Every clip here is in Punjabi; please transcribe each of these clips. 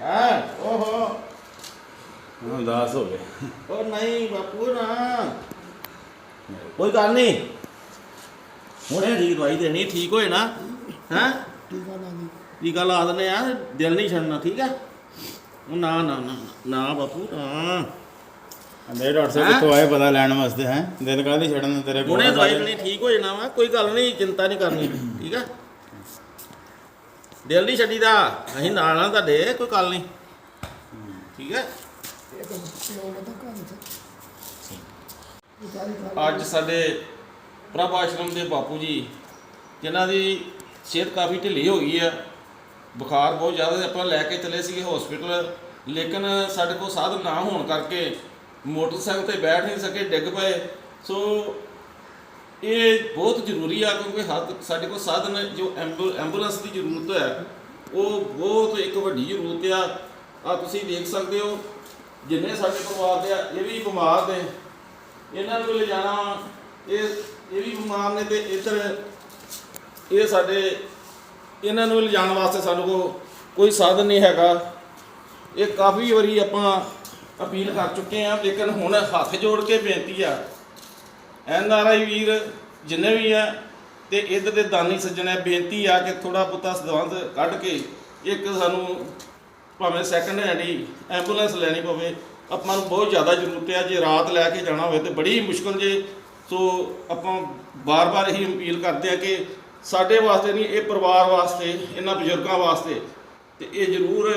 ਹਾਂ ਓਹੋ। ਹੁਣ ਉਦਾਸ ਹੋ ਗਏ ਉਹ ਨਹੀਂ ਬਾਪੂ ਨਾ। ਕੋਈ ਗੱਲ ਨਹੀਂ। ਹੁਣੇ ਠੀਕ ਦਵਾਈ ਦੇਣੀ ਠੀਕ ਹੋਏ ਨਾ? ਹੈ? ਟੀਕਾ ਲਾ ਦੀ ਟੀਕਾ ਲਾ ਦਿੰਦੇ ਆ ਦਿਲ ਨਹੀਂ ਛੱਡਣਾ ਠੀਕ ਹੈ ਉਹ ਨਾ ਨਾ ਨਾ ਨਾ ਬਾਪੂ ਨਾ। ਮੇਰੇ ਡਾਕਟਰ ਸਾਹਿਬ? ਕਿੱਥੋਂ ਆਏ ਪਤਾ ਲੈਣ ਵਾਸਤੇ ਹੈ? ਦਿਨ ਕਾਹਦੀ ਛੱਡਣ ਤੇਰੇ ਕੋਲ? ਹੁਣੇ ਦਵਾਈ ਦੇਣੀ ਠੀਕ ਹੋ ਜਾਣਾ ਵਾ ਕੋਈ ਗੱਲ ਨਹੀਂ ਚਿੰਤਾ ਨਹੀਂ ਕਰਨੀ ਠੀਕ ਹੈ ਦਿਲ ਨਹੀਂ ਛੱਡੀਦਾ। ਅਸੀਂ ਨਾਲ ਆ ਤੁਹਾਡੇ, ਕੋਈ ਗੱਲ ਨਹੀਂ। ਠੀਕ ਹੈ? ਅੱਜ ਸਾਡੇ ਪ੍ਰਭ ਆਸ਼ਰਮ ਦੇ ਬਾਪੂ ਜੀ, ਜਿਨ੍ਹਾਂ ਦੀ ਸਿਹਤ ਕਾਫੀ ਢਿੱਲੀ ਹੋ ਗਈ ਹੈ ਬੁਖਾਰ ਬਹੁਤ ਜ਼ਿਆਦਾ ਆਪਾਂ ਲੈ ਕੇ ਚਲੇ ਸੀਗੇ ਹਸਪੀਟਲ ਲੇਕਿਨ ਸਾਡੇ ਕੋਲ ਸਾਧਨ ਨਾ ਹੋਣ ਕਰਕੇ ਮੋਟਰਸਾਈਕਲ ਤੇ ਬੈਠ ਨਹੀਂ ਸਕੇ, ਡਿੱਗ ਪਏ। ਸੋ ਇਹ ਬਹੁਤ ਜ਼ਰੂਰੀ ਆ ਕਿਉਂਕਿ ਹੱਦ ਸਾਡੇ ਕੋਲ ਸਾਧਨ ਜੋ ਐਂਬੂ- ਐਂਬੂਲੈਂਸ ਦੀ ਜ਼ਰੂਰਤ ਹੈ, ਉਹ ਬਹੁਤ ਇੱਕ ਵੱਡੀ ਜ਼ਰੂਰਤ ਆ। ਆ ਤੁਸੀਂ ਦੇਖ ਸਕਦੇ ਹੋ, ਜਿੰਨੇ ਸਾਡੇ ਪਰਿਵਾਰ ਦੇ ਆ, ਇਹ ਵੀ ਬਿਮਾਰ ਨੇ। ਇਹਨਾਂ ਨੂੰ ਲਿਜਾਣਾ ਇਹ ਇਹ ਵੀ ਬਿਮਾਰ ਨੇ ਤੇ ਇੱਧਰ ਇਹ ਸਾਡੇ, ਇਹਨਾਂ ਨੂੰ ਲਿਜਾਣ ਵਾਸਤੇ ਸਾਨੂੰ ਕੋ ਕੋਈ ਸਾਧਨ ਨਹੀਂ ਹੈਗਾ। ਇਹ ਕਾਫੀ ਵਾਰੀ ਆਪਾਂ ਅਪੀਲ ਕਰ ਚੁੱਕੇ ਆ, ਲੇਕਿਨ ਹੁਣ ਹੱਥ ਜੋੜ ਕੇ ਬੇਨਤੀ ਆ ਐਨ ਆਰ ਆਈ ਵੀਰ ਜਿੰਨੇ ਵੀ ਆ ਤੇ ਇੱਧਰ ਦੇ ਦਾਨੀ ਸੱਜਣੇ ਬੇਨਤੀ ਆ ਕਿ ਥੋੜਾ ਪੁੱਤਾ ਸਦਵੰਦ ਕੱਢ ਕੇ ਇੱਕ ਸਾਨੂੰ ਭਾਵੇਂ ਸੈਕੰਡ ਹੈਂਡ ਹੀ ਐਂਬੂਲੈਂਸ ਲੈਣੀ ਪਵੇ। ਆਪਾਂ ਨੂੰ ਬਹੁਤ ਜ਼ਿਆਦਾ ਜ਼ਰੂਰਤ ਹੈ ਜੇ ਰਾਤ ਲੈ ਕੇ ਜਾਣਾ ਹੋਵੇ ਤੇ ਬੜੀ ਮੁਸ਼ਕਲ ਜੇ। ਸੋ ਆਪਾਂ ਬਾਰ-ਬਾਰ ਇਹੀ ਅਪੀਲ ਕਰਦੇ ਆ ਕਿ ਸਾਡੇ ਵਾਸਤੇ ਨਹੀਂ, ਇਹ ਪਰਿਵਾਰ ਵਾਸਤੇ, ਇਹਨਾਂ ਬਜ਼ੁਰਗਾਂ ਵਾਸਤੇ ਤੇ ਇਹ ਜ਼ਰੂਰ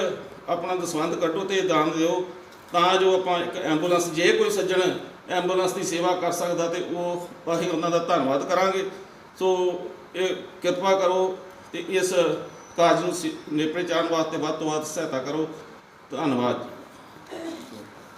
ਆਪਣਾ ਦਸਵੰਧ ਕੱਢੋ ਤੇ ਦਾਨ ਦਿਓ। ਤਾਂ ਜੋ ਆਪਾਂ ਇੱਕ ਐਂਬੂਲੈਂਸ ਜੇ ਕੋਈ ਸੱਜਣ ਐਂਬੂਲੈਂਸ ਦੀ ਸੇਵਾ ਕਰ ਸਕਦਾ ਤੇ ਉਹ ਅਸੀਂ ਉਹਨਾਂ ਦਾ ਧੰਨਵਾਦ ਕਰਾਂਗੇ। ਸੋ ਇਹ ਕਿਰਪਾ ਕਰੋ ਤੇ ਇਸ ਕਾਰਜ ਨੂੰ ਸਿ- ਨੇਪਰੇ ਚਾੜਨ ਵਾਸਤੇ ਵੱਧ ਤੋਂ ਵੱਧ ਸਹਾਇਤਾ ਕਰੋ। ਧੰਨਵਾਦ